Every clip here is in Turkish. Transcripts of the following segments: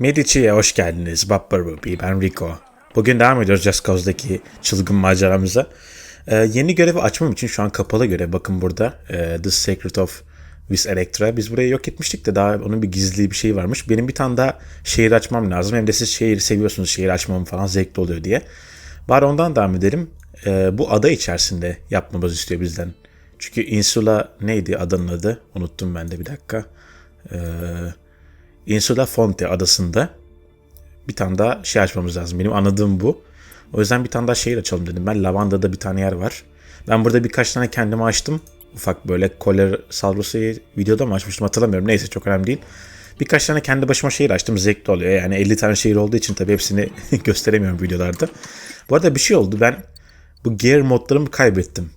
Medici'ye hoş geldiniz. Ruby, ben Rico. Bugün devam ediyoruz Just Cause'daki çılgın maceramıza. Ee, yeni görevi açmam için şu an kapalı görev. Bakın burada. Ee, The Secret of Vis Electra. Biz burayı yok etmiştik de daha onun bir gizli bir şey varmış. Benim bir tane daha şehir açmam lazım. Hem de siz şehri seviyorsunuz. Şehir açmam falan zevkli oluyor diye. Bari ondan devam edelim. Ee, bu ada içerisinde yapmamızı istiyor bizden. Çünkü Insula neydi adanın adı? Unuttum ben de bir dakika. Ee, Insula Fonte adasında bir tane daha şey açmamız lazım. Benim anladığım bu. O yüzden bir tane daha şehir açalım dedim. Ben Lavanda'da bir tane yer var. Ben burada birkaç tane kendime açtım. Ufak böyle koler salrosu videoda mı açmıştım hatırlamıyorum. Neyse çok önemli değil. Birkaç tane kendi başıma şehir açtım. Zevkli oluyor. Yani 50 tane şehir olduğu için tabii hepsini gösteremiyorum videolarda. Bu arada bir şey oldu. Ben bu gear modlarımı kaybettim.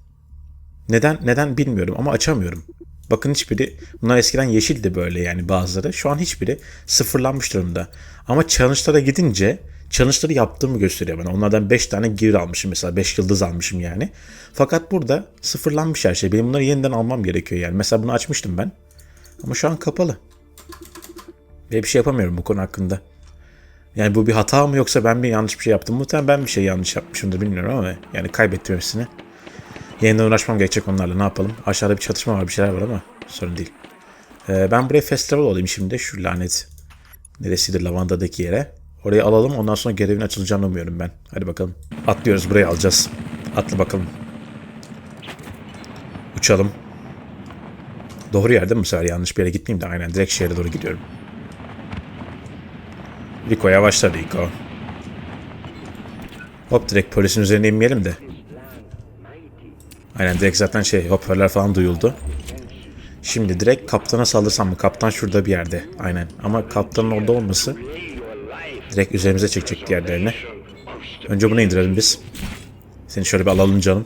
Neden neden bilmiyorum ama açamıyorum. Bakın hiçbiri bunlar eskiden yeşildi böyle yani bazıları. Şu an hiçbiri sıfırlanmış durumda. Ama challenge'lara gidince challenge'ları yaptığımı gösteriyor bana. Onlardan 5 tane gear almışım mesela 5 yıldız almışım yani. Fakat burada sıfırlanmış her şey. Benim bunları yeniden almam gerekiyor yani. Mesela bunu açmıştım ben. Ama şu an kapalı. Ve bir şey yapamıyorum bu konu hakkında. Yani bu bir hata mı yoksa ben bir yanlış bir şey yaptım. Muhtemelen ben bir şey yanlış yapmışımdır bilmiyorum ama yani kaybettim hepsini. Yeniden uğraşmam gerekecek onlarla ne yapalım. Aşağıda bir çatışma var bir şeyler var ama sorun değil. Ee, ben buraya festival olayım şimdi şu lanet. Neresidir lavandadaki yere. Orayı alalım ondan sonra görevin açılacağını umuyorum ben. Hadi bakalım. Atlıyoruz burayı alacağız. Atla bakalım. Uçalım. Doğru yerde mi bu sefer yanlış bir yere gitmeyeyim de aynen direkt şehre doğru gidiyorum. Rico yavaşla Rico. Hop direkt polisin üzerine inmeyelim de. Aynen direkt zaten şey hoparlör falan duyuldu. Şimdi direkt kaptana saldırsam mı? Kaptan şurada bir yerde. Aynen. Ama kaptanın orada olması direkt üzerimize çekecek diğerlerini. Önce bunu indirelim biz. Seni şöyle bir alalım canım.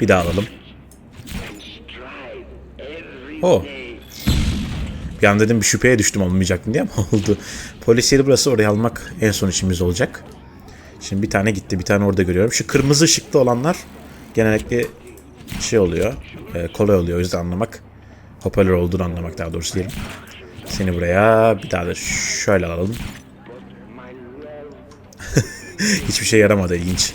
Bir daha alalım. O. Bir an dedim bir şüpheye düştüm olmayacak diye ama oldu. Polis burası oraya almak en son işimiz olacak. Şimdi bir tane gitti, bir tane orada görüyorum. Şu kırmızı ışıklı olanlar genellikle şey oluyor, e, kolay oluyor o yüzden anlamak. Hoparlör olduğunu anlamak daha doğrusu diyelim. Seni buraya bir daha da şöyle alalım. Hiçbir şey yaramadı ilginç.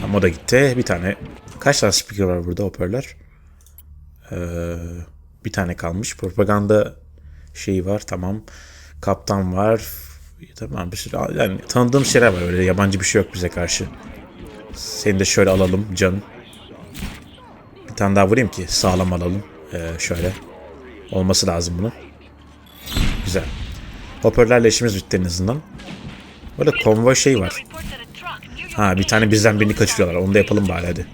Tamam o da gitti. Bir tane. Kaç tane speaker var burada hoparlör? Ee, bir tane kalmış. Propaganda şeyi var tamam. Kaptan var. Tamam bir sürü yani tanıdığım şeyler var öyle yabancı bir şey yok bize karşı. Seni de şöyle alalım canım. Bir tane daha vurayım ki sağlam alalım. Ee, şöyle. Olması lazım bunun. Güzel. Hoparlörlerle işimiz bitti en azından. Burada konvoy şey var. Ha bir tane bizden birini kaçırıyorlar. Onu da yapalım bari hadi.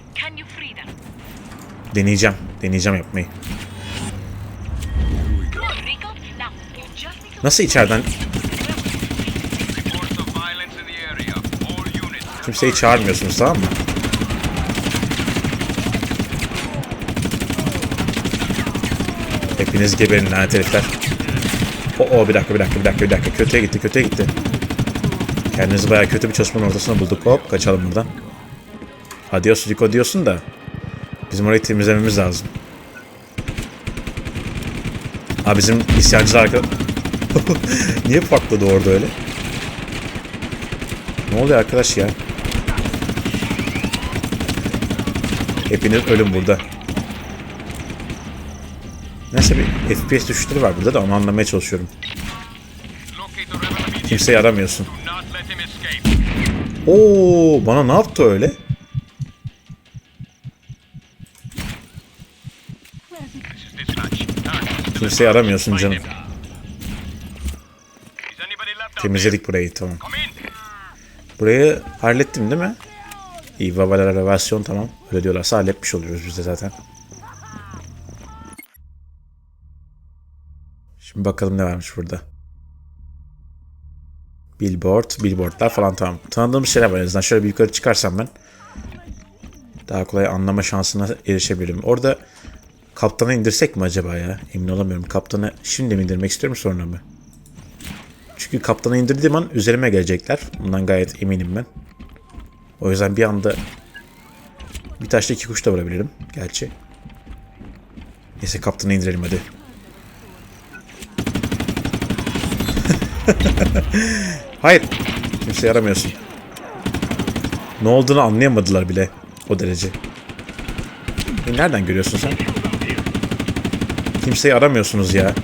Deneyeceğim. Deneyeceğim yapmayı. Nasıl içeriden kimseyi çağırmıyorsunuz tamam mı? Hepiniz geberin lanet herifler. O, o bir dakika bir dakika bir dakika bir dakika. Kötüye gitti kötüye gitti. Kendinizi bayağı kötü bir çalışmanın ortasına bulduk. Hop kaçalım buradan. Adios Rico diyorsun da. Bizim orayı temizlememiz lazım. Ha bizim isyancılar arka... Niye patladı orada öyle? Ne oluyor arkadaş ya? Hepiniz ölüm burada. Neyse bir FPS düşüşleri var burada da onu anlamaya çalışıyorum. Kimseyi aramıyorsun. Oo, bana ne yaptı öyle? Kimseyi aramıyorsun canım. Temizledik burayı tamam. Burayı hallettim değil mi? İyi valerasyon tamam. Öyle diyorlarsa halletmiş oluyoruz biz de zaten. Şimdi bakalım ne varmış burada. Billboard, billboardlar falan tamam. Tanıdığım şeyler var en azından. Şöyle bir yukarı çıkarsam ben daha kolay anlama şansına erişebilirim. Orada kaptanı indirsek mi acaba ya? Emin olamıyorum. Kaptanı şimdi mi indirmek istiyorum sonra mı? Çünkü kaptanı indirdiğim an üzerime gelecekler. Bundan gayet eminim ben. O yüzden bir anda bir taşla iki kuş da vurabilirim gerçi. Neyse kaptanı indirelim hadi. Hayır. Kimse yaramıyorsun. Ne olduğunu anlayamadılar bile. O derece. E nereden görüyorsun sen? Kimseyi aramıyorsunuz ya.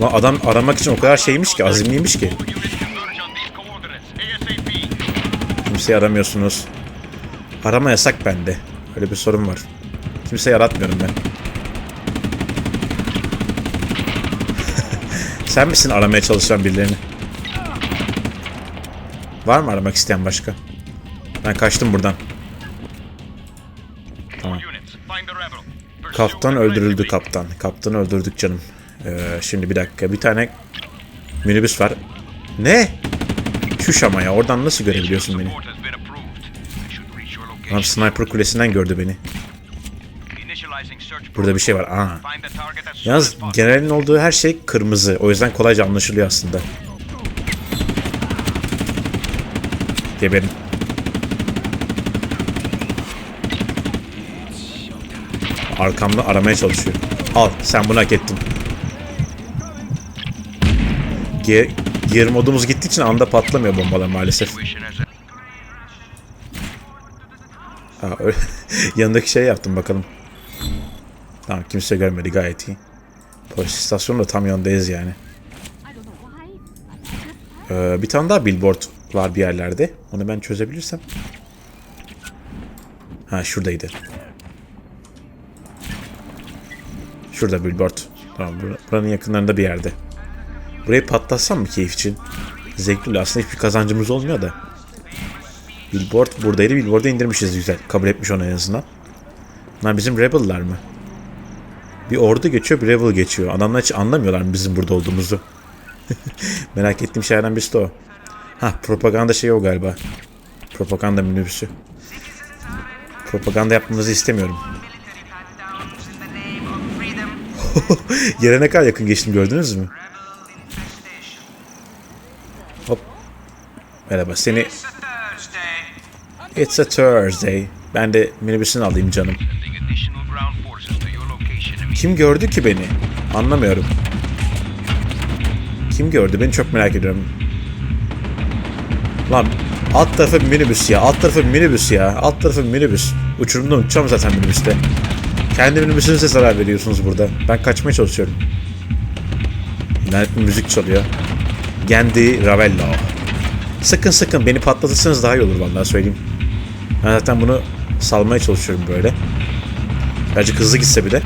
Lan adam aramak için o kadar şeymiş ki, azimliymiş ki. Kimseyi aramıyorsunuz. Arama yasak bende. Öyle bir sorun var. Kimse yaratmıyorum ben. Sen misin aramaya çalışan birilerini? Var mı aramak isteyen başka? Ben kaçtım buradan. Pursue Kaptan öldürüldü kaptan. Kaptanı öldürdük canım. Ee, şimdi bir dakika. Bir tane minibüs var. Ne? Şuş ama ya. Oradan nasıl görebiliyorsun beni? Lan sniper kulesinden gördü beni. Burada bir şey var. Aa. Yalnız generalin olduğu her şey kırmızı. O yüzden kolayca anlaşılıyor aslında. Geberin. Arkamda aramaya çalışıyor. Al sen bunu hak ettin. Gear, gear modumuz gittiği için anda patlamıyor bombalar maalesef. Ha, öyle. Yanındaki şey yaptım bakalım. Tamam kimse görmedi gayet iyi. Polis istasyonu da tam yanındayız yani. Ee, bir tane daha billboard var bir yerlerde. Onu ben çözebilirsem. Ha şuradaydı. Şurada billboard. Tamam bur- buranın yakınlarında bir yerde. Burayı patlatsam mı keyif için? Zevkli aslında hiçbir kazancımız olmuyor da. Billboard buradaydı. Billboard'u indirmişiz güzel. Kabul etmiş onu en azından. Bunlar bizim Rebel'lar mı? Bir ordu geçiyor, bir Rebel geçiyor. Adamlar hiç anlamıyorlar mı bizim burada olduğumuzu? Merak ettiğim şeylerden birisi de o. Ha propaganda şeyi o galiba. Propaganda minibüsü. Propaganda yapmamızı istemiyorum. Yere ne kadar yakın geçtim gördünüz mü? Hop. Merhaba seni... It's a Thursday. Ben de minibüsünü alayım canım. Kim gördü ki beni? Anlamıyorum. Kim gördü? Beni çok merak ediyorum. Lan alt tarafı minibüs ya. Alt tarafı minibüs ya. Alt tarafı minibüs. Uçurumda uçacağım zaten minibüste. Kendi minibüsünüze zarar veriyorsunuz burada. Ben kaçmaya çalışıyorum. Lanet bir müzik çalıyor. Gendi Ravello. Sıkın sıkın beni patlatırsanız daha iyi olur vallahi söyleyeyim. Ben zaten bunu salmaya çalışıyorum böyle. Birazcık hızlı gitse bile.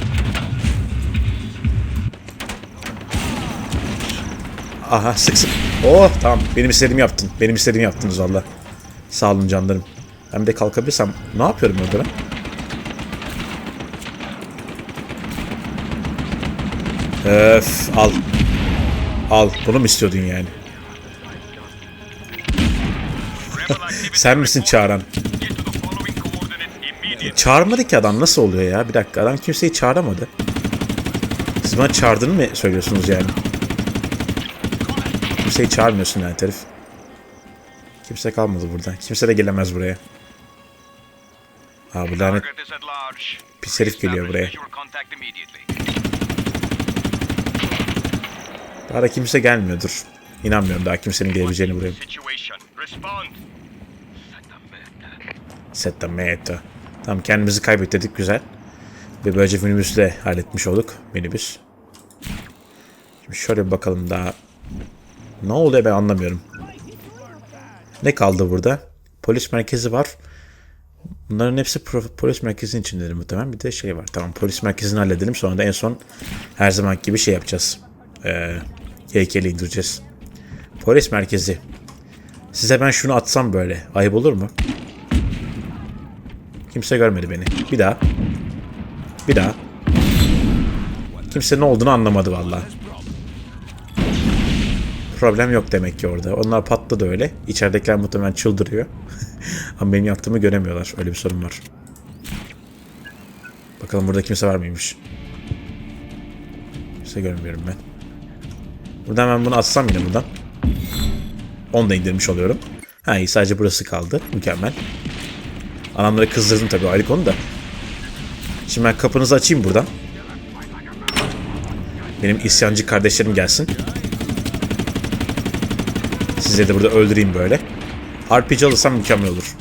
Aha sık sık. Oh tamam benim istediğimi yaptın. Benim istediğimi yaptınız valla. Sağ olun canlarım. Bir de kalkabilirsem ne yapıyorum orada ben? Öf al. Al bunu mu istiyordun yani? Sen misin çağıran? Çağırmadı ki adam nasıl oluyor ya? Bir dakika adam kimseyi çağıramadı. Siz bana çağırdığını mı söylüyorsunuz yani? Kimseyi çağırmıyorsun yani herif. Kimse kalmadı burada. Kimse de gelemez buraya. Ha bu lanet. Pis herif geliyor buraya. Daha da kimse gelmiyordur. İnanmıyorum daha kimsenin gelebileceğini buraya. Setta meta. Tamam kendimizi kaybettirdik güzel. Ve böylece minibüsü de halletmiş olduk. Minibüs. Şimdi şöyle bir bakalım daha. Ne oluyor ben anlamıyorum. Ne kaldı burada? Polis merkezi var. Bunların hepsi polis merkezinin içindedir muhtemelen. Bir de şey var. Tamam polis merkezini halledelim. Sonra da en son her zaman gibi şey yapacağız. Ee, heykeli indireceğiz. Polis merkezi. Size ben şunu atsam böyle. Ayıp olur mu? Kimse görmedi beni. Bir daha. Bir daha. Kimse ne olduğunu anlamadı vallahi. Problem yok demek ki orada. Onlar patladı öyle. İçeridekiler muhtemelen çıldırıyor. Ama benim yaptığımı göremiyorlar. Öyle bir sorun var. Bakalım burada kimse var mıymış? Kimse görmüyorum ben. Buradan ben bunu atsam yine buradan. Onu da indirmiş oluyorum. Ha iyi sadece burası kaldı. Mükemmel. Anamları kızdırdım tabii ayrı konu da. Şimdi ben kapınızı açayım buradan. Benim isyancı kardeşlerim gelsin. Sizleri de burada öldüreyim böyle. RPG alırsam mükemmel olur.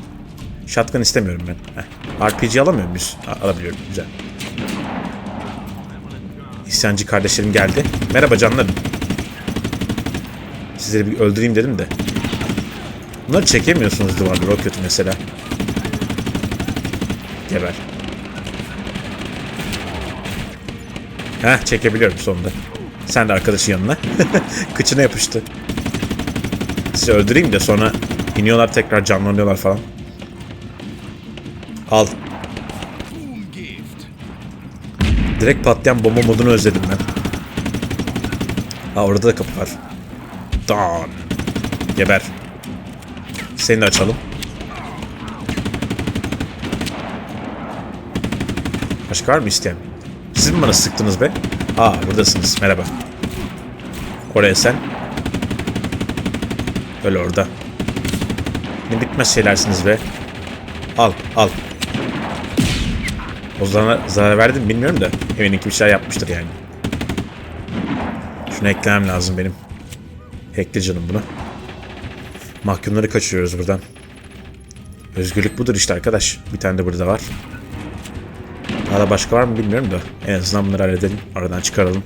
Shotgun istemiyorum ben. Heh. RPG alamıyor muyuz? Alabiliyorum. Güzel. İsyancı kardeşlerim geldi. Merhaba canlarım. Sizleri bir öldüreyim dedim de. Bunları çekemiyorsunuz duvarları o kötü mesela. Geber. Heh çekebiliyorum sonunda. Sen de arkadaşın yanına. Kıçına yapıştı. Sizi öldüreyim de sonra iniyorlar tekrar canlanıyorlar falan. Al. Direkt patlayan bomba modunu özledim ben. Ha orada da kapı var. Dan. Geber. Seni de açalım. Başka var mı isteyen? Siz mi bana sıktınız be? Aa buradasınız. Merhaba. Oraya sen. Öyle orada. Ne bitmez şeylersiniz be. Al al. O zaman zarar verdim mi bilmiyorum da eminim ki bir şeyler yapmıştır yani. Şunu eklemem lazım benim. Ekle canım bunu. Mahkumları kaçırıyoruz buradan. Özgürlük budur işte arkadaş. Bir tane de burada var. Daha da başka var mı bilmiyorum da. En azından bunları halledelim. Aradan çıkaralım.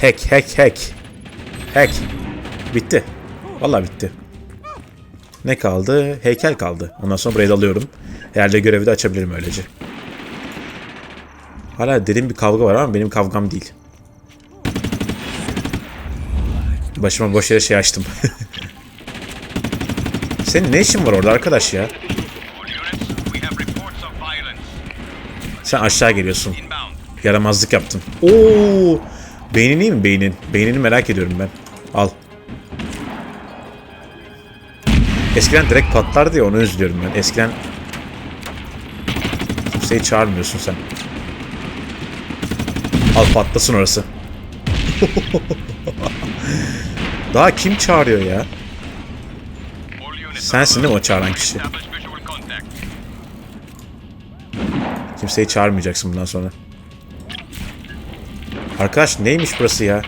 Hack hack hack. Hack. Bitti. Vallahi bitti. Ne kaldı? Heykel kaldı. Ondan sonra burayı da alıyorum. Herhalde görevi de açabilirim öylece. Hala derin bir kavga var ama benim kavgam değil. Başıma boş yere şey açtım. Senin ne işin var orada arkadaş ya? Sen aşağı geliyorsun. Yaramazlık yaptın. Oo! Beynin iyi mi beynin? Beynini merak ediyorum ben. Al. Eskiden direkt patlardı ya onu özlüyorum ben. Eskiden kimseyi çağırmıyorsun sen. Al patlasın orası. Daha kim çağırıyor ya? Sensin değil mi o çağıran kişi? Kimseyi çağırmayacaksın bundan sonra. Arkadaş neymiş burası ya?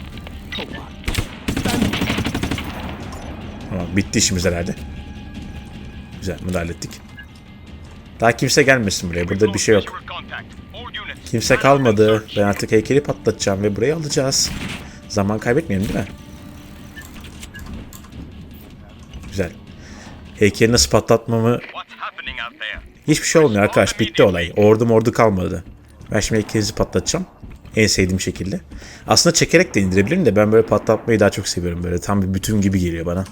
Tamam bitti işimiz herhalde. Güzel bunu da. Daha kimse gelmesin buraya. Burada bir şey yok. Kimse kalmadı. Ben artık heykeli patlatacağım ve burayı alacağız. Zaman kaybetmeyelim değil mi? Güzel. Heykeli nasıl patlatmamı Hiçbir şey olmuyor arkadaş. Bitti olay. Ordu kalmadı. Ben şimdi heykelinizi patlatacağım. En sevdiğim şekilde. Aslında çekerek de indirebilirim de ben böyle patlatmayı daha çok seviyorum. Böyle tam bir bütün gibi geliyor bana.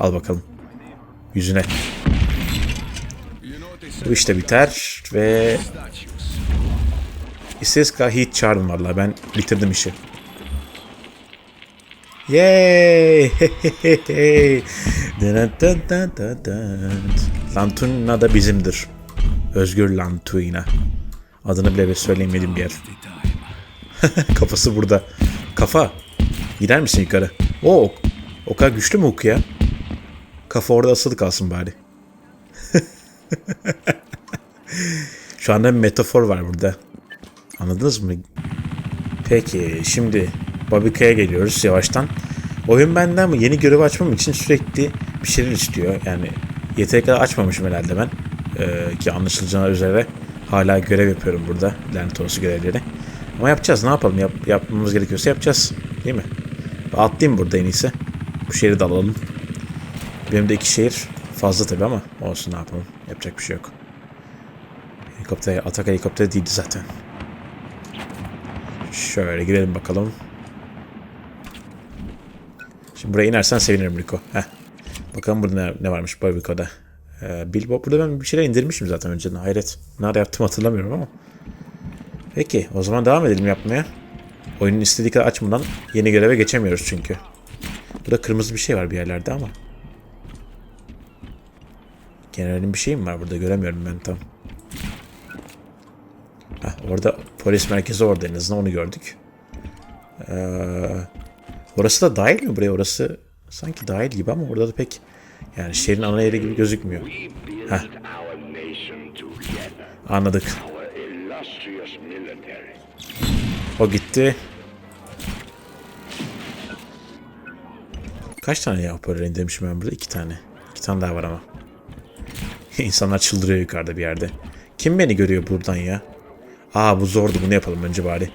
Al bakalım. Yüzüne. Bu işte biter ve kadar heat çağırın valla. Ben bitirdim işi. Yay! Lantuna da bizimdir. Özgür Lantuna. Adını bile söyleyemediğim bir yer. Kafası burada. Kafa. Gider misin yukarı? O ok. O kadar güçlü mü ok ya? Kafa orada asılı kalsın bari. Şu anda bir metafor var burada. Anladınız mı? Peki şimdi Babika'ya geliyoruz yavaştan. Oyun benden mi yeni görev açmam için sürekli bir şeyler istiyor. Yani yeteri kadar açmamışım herhalde ben. Ee, ki anlaşılacağı üzere hala görev yapıyorum burada. Lanet olası görevleri. Ama yapacağız ne yapalım Yap, yapmamız gerekiyorsa yapacağız. Değil mi? Atlayayım burada en iyisi. Bu şehri de alalım. Benim de iki şehir fazla tabi ama olsun ne yapalım. Yapacak bir şey yok. Helikopter, atak helikopteri değildi zaten. Şöyle girelim bakalım. Şimdi buraya inersen sevinirim Rico. Heh. Bakalım burada ne, ne varmış bu Rico'da. Ee, Bilbo burada ben bir şeyler indirmişim zaten önceden. Hayret. Nerede yaptım hatırlamıyorum ama. Peki o zaman devam edelim yapmaya. Oyunun istediği kadar açmadan yeni göreve geçemiyoruz çünkü. Burada kırmızı bir şey var bir yerlerde ama. Generalin bir şey mi var burada göremiyorum ben tam. Heh, orada polis merkezi orada en azından onu gördük. Ee, orası da dahil mi buraya? Orası sanki dahil gibi ama orada da pek yani şehrin ana yeri gibi gözükmüyor. Heh. Anladık. O gitti. Kaç tane ya indirmişim ben burada? İki tane. İki tane daha var ama. İnsanlar çıldırıyor yukarıda bir yerde. Kim beni görüyor buradan ya? Aa bu zordu bunu yapalım önce bari.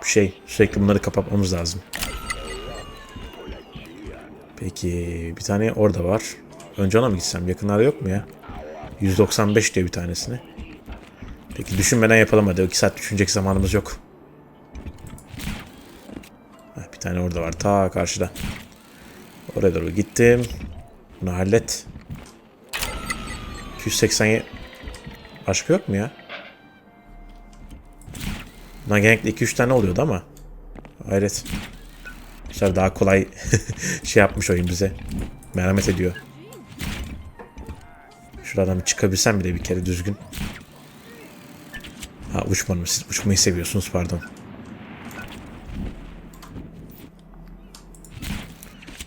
Bu şey sürekli bunları kapatmamız lazım. Peki bir tane orada var. Önce ona mı gitsem? Yakınlarda yok mu ya? 195 diyor bir tanesini. Peki düşünmeden yapalım hadi. 2 saat düşünecek zamanımız yok. Heh, bir tane orada var. Ta karşıda. Oraya doğru gittim. Bunu hallet. 280'ye başka yok mu ya? Bundan genellikle 2-3 tane oluyordu ama. Hayret. Bu daha kolay şey yapmış oyun bize. Merhamet ediyor. Şuradan bir çıkabilsem bile bir kere düzgün. Ha uçmadım. Siz uçmayı seviyorsunuz pardon.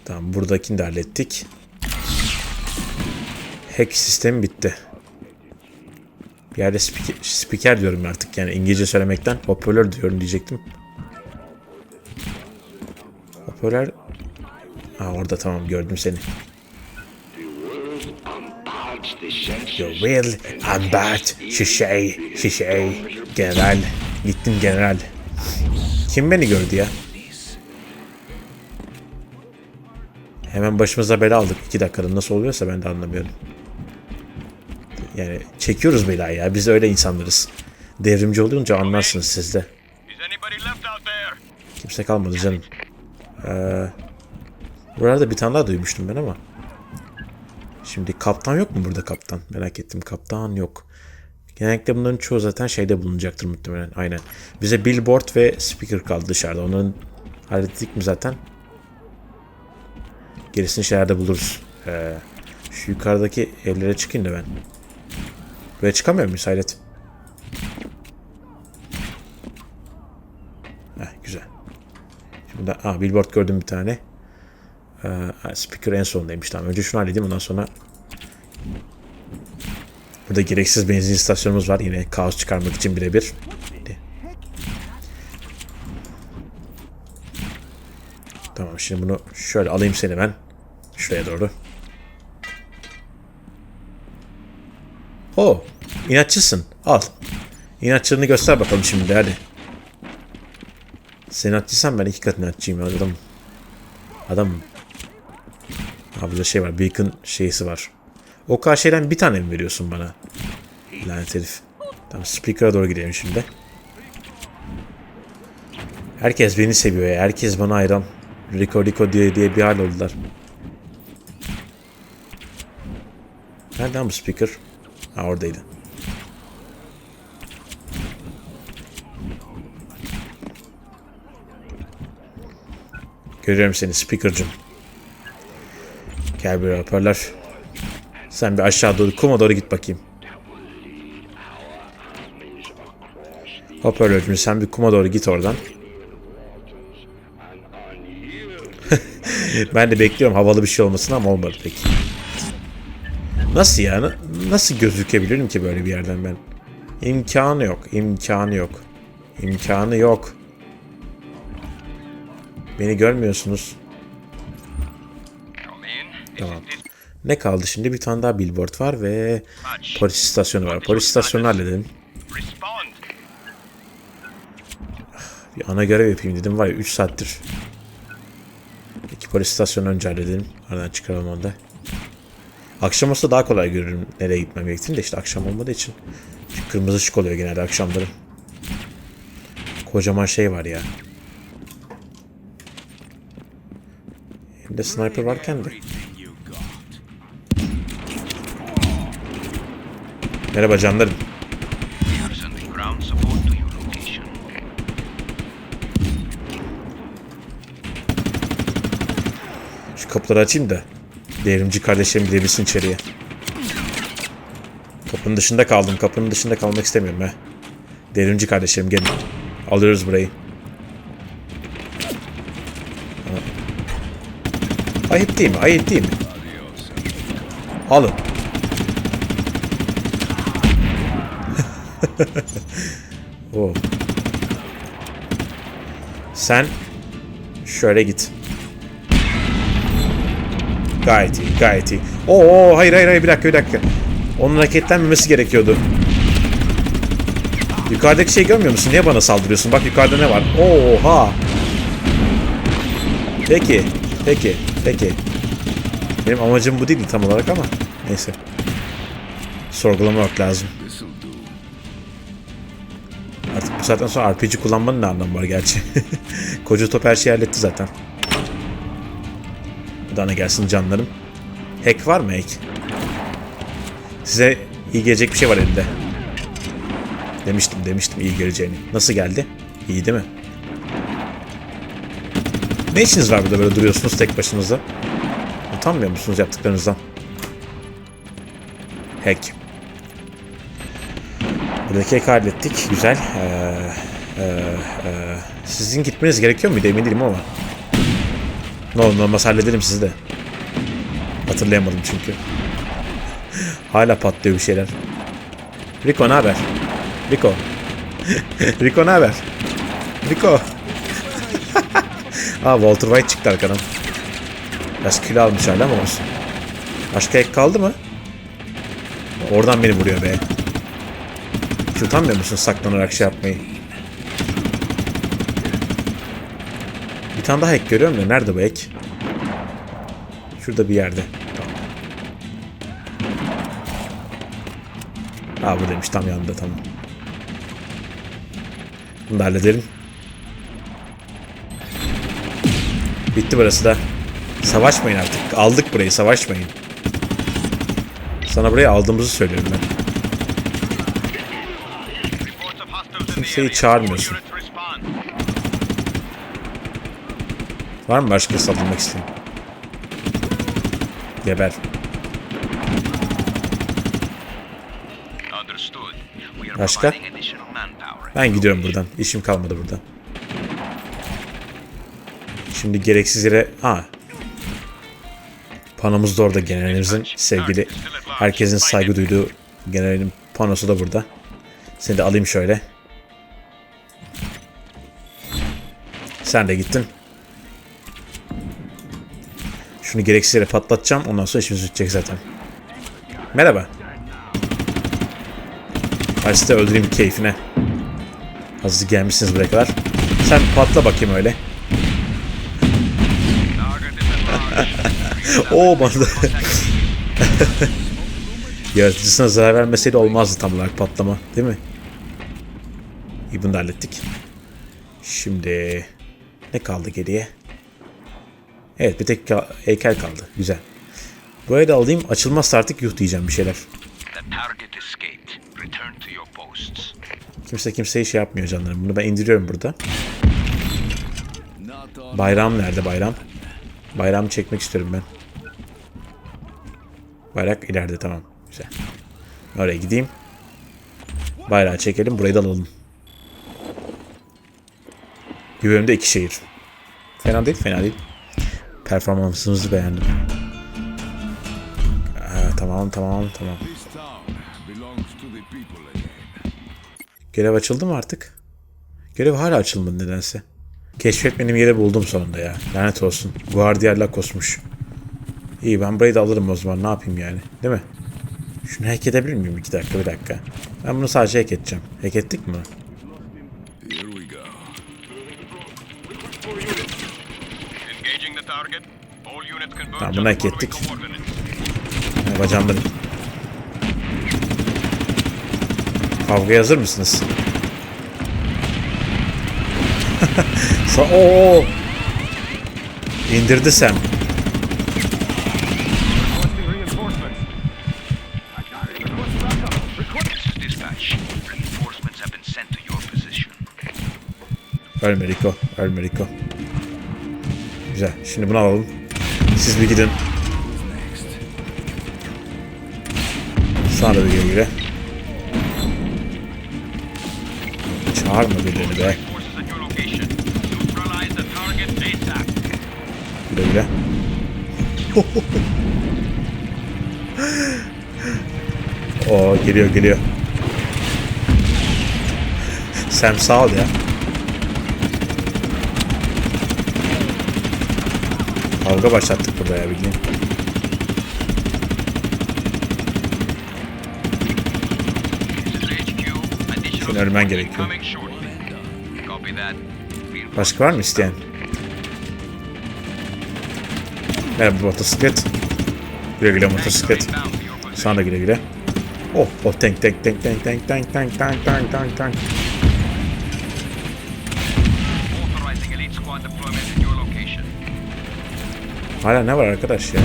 Tamam buradakini de hallettik. Hack sistemi bitti. Bir yerde spiker, spiker diyorum artık yani İngilizce söylemekten hoparlör diyorum diyecektim. Hoparlör... Ha orada tamam gördüm seni. The will ambat şişey şişey general. Gittim general. Kim beni gördü ya? Hemen başımıza bela aldık. iki dakikada nasıl oluyorsa ben de anlamıyorum. Yani çekiyoruz belayı ya. Biz öyle insanlarız. Devrimci olunca anlarsınız siz de. Kimse kalmadı canım. Ee, buralarda bir tane daha duymuştum ben ama. Şimdi kaptan yok mu burada kaptan? Merak ettim. Kaptan yok. Genellikle bunların çoğu zaten şeyde bulunacaktır muhtemelen. Aynen. Bize billboard ve speaker kaldı dışarıda. Onların hallettik mi zaten? Gerisini şeylerde buluruz. Ee, şu yukarıdaki evlere çıkayım da ben. Buraya çıkamıyor muyuz Hayret? Heh, güzel. Şimdi aa, billboard gördüm bir tane. Ee, speaker en sondaymış. Tamam önce şunu halledeyim ondan sonra Burada gereksiz benzin istasyonumuz var. Yine kaos çıkarmak için birebir. Tamam şimdi bunu şöyle alayım seni ben. Şuraya doğru. O, inatçısın. Al. İnatçılığını göster bakalım şimdi hadi. Sen inatçıysan ben iki kat inatçıyım adam. Adam. Abi burada şey var. Beacon şeysi var. O kadar şeyden bir tane mi veriyorsun bana? Lanet herif. Tamam speaker'a doğru gidelim şimdi. Herkes beni seviyor ya. Herkes bana hayran. Rico Rico diye diye bir hal oldular. Nereden bu speaker? Ha oradaydı. Görüyorum seni speaker'cım. Gel bir hoparlör. Sen bir aşağı doğru kuma doğru git bakayım. Hoparlörcüm sen bir kuma doğru git oradan. ben de bekliyorum havalı bir şey olmasını ama olmadı peki. Nasıl yani? Nasıl gözükebilirim ki böyle bir yerden ben? İmkanı yok, imkanı yok. İmkanı yok. Beni görmüyorsunuz. Tamam. Ne kaldı şimdi? Bir tane daha billboard var ve polis istasyonu var. Polis istasyonu halledelim. Bir ana görev yapayım dedim var ya 3 saattir. İki polis istasyonu önce halledelim. Aradan çıkaralım onu da. Akşam olsa daha kolay görürüm nereye gitmem gerektiğini de işte akşam olmadığı için. Çünkü kırmızı ışık oluyor genelde akşamları. Kocaman şey var ya. Hem de sniper varken de. Your location. Şu kapıları açayım da devrimci kardeşlerim girebilsin içeriye. Kapının dışında kaldım. Kapının dışında kalmak istemiyorum he. Devrimci kardeşlerim gelin. Alıyoruz burayı. Ha. Ayıp değil mi? Ayıp değil mi? Alın. Oh. Sen şöyle git. Gayet iyi, gayet iyi. Oo, hayır hayır hayır bir dakika bir dakika. Onun hareketlenmemesi gerekiyordu. Yukarıdaki şey görmüyor musun? Niye bana saldırıyorsun? Bak yukarıda ne var? Oha! Peki, peki, peki. Benim amacım bu değildi tam olarak ama neyse. Sorgulamak lazım. Saatten sonra RPG kullanmanın ne anlamı var gerçi. Koca top her şeyi halletti zaten. Bana gelsin canlarım. Hack var mı hack? Size iyi gelecek bir şey var elinde. Demiştim demiştim iyi geleceğini. Nasıl geldi? İyi değil mi? Ne işiniz var burada böyle duruyorsunuz tek başınıza? Utanmıyor musunuz yaptıklarınızdan? Hack. Hack'i hallettik. Güzel. Ee, e, e, sizin gitmeniz gerekiyor muydu emin değilim ama. Ne olur olmaz hallederim sizi de. Hatırlayamadım çünkü. Hala patlıyor bir şeyler. Rico ne haber? Rico. Rico ne haber? Rico. Aa Walter White çıktı arkadan. Biraz kilo almış hala ama olsun. Başka ek kaldı mı? Oradan beni vuruyor be. Hiç utanmıyor musun saklanarak şey yapmayı? Bir tane daha ek görüyorum da nerede bu ek? Şurada bir yerde. Aa buradaymış tam yanında tamam. Bunu da halledelim. Bitti burası da. Savaşmayın artık. Aldık burayı savaşmayın. Sana burayı aldığımızı söylüyorum ben. Reports of hostiles in the Kimseyi çağırmıyorsun. Var mı başka saldırmak isteyen? Geber. Başka? Ben gidiyorum buradan. İşim kalmadı burada. Şimdi gereksiz yere... Ha. Panomuz da orada generalimizin sevgili herkesin saygı duyduğu generalin panosu da burada. Seni de alayım şöyle. Sen de gittin. Şunu gereksiz yere patlatacağım. Ondan sonra işimiz bitecek zaten. Merhaba. Hadi öldüreyim keyfine. Hazır gelmişsiniz buraya kadar. Sen patla bakayım öyle. Oo bana da. Yaratıcısına zarar vermeseydi olmazdı tam olarak patlama. Değil mi? İyi bunu da hallettik. Şimdi ne kaldı geriye? Evet bir tek heykel kaldı. Güzel. Burayı da alayım. Açılmazsa artık yuh diyeceğim bir şeyler. Kimse kimseye şey yapmıyor canlarım. Bunu ben indiriyorum burada. Bayram nerede bayram? Bayramı çekmek istiyorum ben. Bayrak ileride tamam. Güzel. Oraya gideyim. Bayrağı çekelim. Burayı da alalım. Bir bölümde iki şehir. Fena değil, fena değil. Performansınızı beğendim. Aa, tamam, tamam, tamam. Görev açıldı mı artık? Görev hala açılmadı nedense. Keşfetmenim yeri buldum sonunda ya. Lanet olsun. Guardia Lacos'muş. İyi ben burayı da alırım o zaman. Ne yapayım yani? Değil mi? Şunu hack edebilir miyim? İki dakika bir dakika. Ben bunu sadece hack edeceğim. Hack ettik mi? Tamam, bunu hak ettik. Bacağımdan. Kavgaya hazır mısınız? Sa Oo! İndirdi sen. Ölme Rico. Ölme Rico. Güzel. Şimdi bunu alalım. Siz bir gidin. Sana da bir güle güle. Çağırma birileri be. Güle güle. Oo geliyor geliyor. Sam sağ ol ya. Kavga başlattık burada ya bildiğin. Senin ölmen gerekiyor. Başka var mı isteyen? Merhaba motosiklet. Güle güle motosiklet. Sana da güle güle. Oh, oh tank tank tank tank tank tank tank tank tank tank tank. Hala ne var arkadaş ya?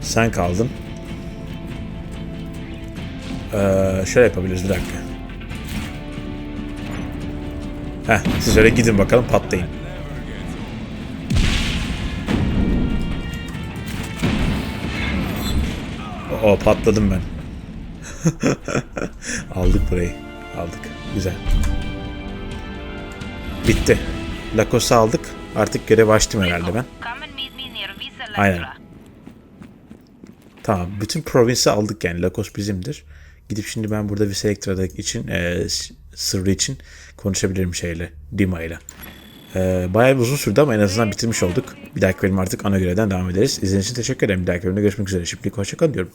Sen kaldın. Ee, şöyle yapabiliriz bir dakika. Heh, siz öyle gidin bakalım patlayın. O patladım ben. Aldık burayı. Aldık. Güzel. Bitti. Lakos'u aldık. Artık görev açtım herhalde ben. Aynen. Tamam. Bütün provinsi aldık yani. Lakos bizimdir. Gidip şimdi ben burada Visa Elektra'daki için e, sırrı için konuşabilirim şeyle. Dima ile. E, bayağı bir uzun sürdü ama en azından bitirmiş olduk. Bir dahaki bölüm artık ana görevden devam ederiz. İzlediğiniz için teşekkür ederim. Bir dahaki bölümde görüşmek üzere. Şimdilik hoşçakalın diyorum.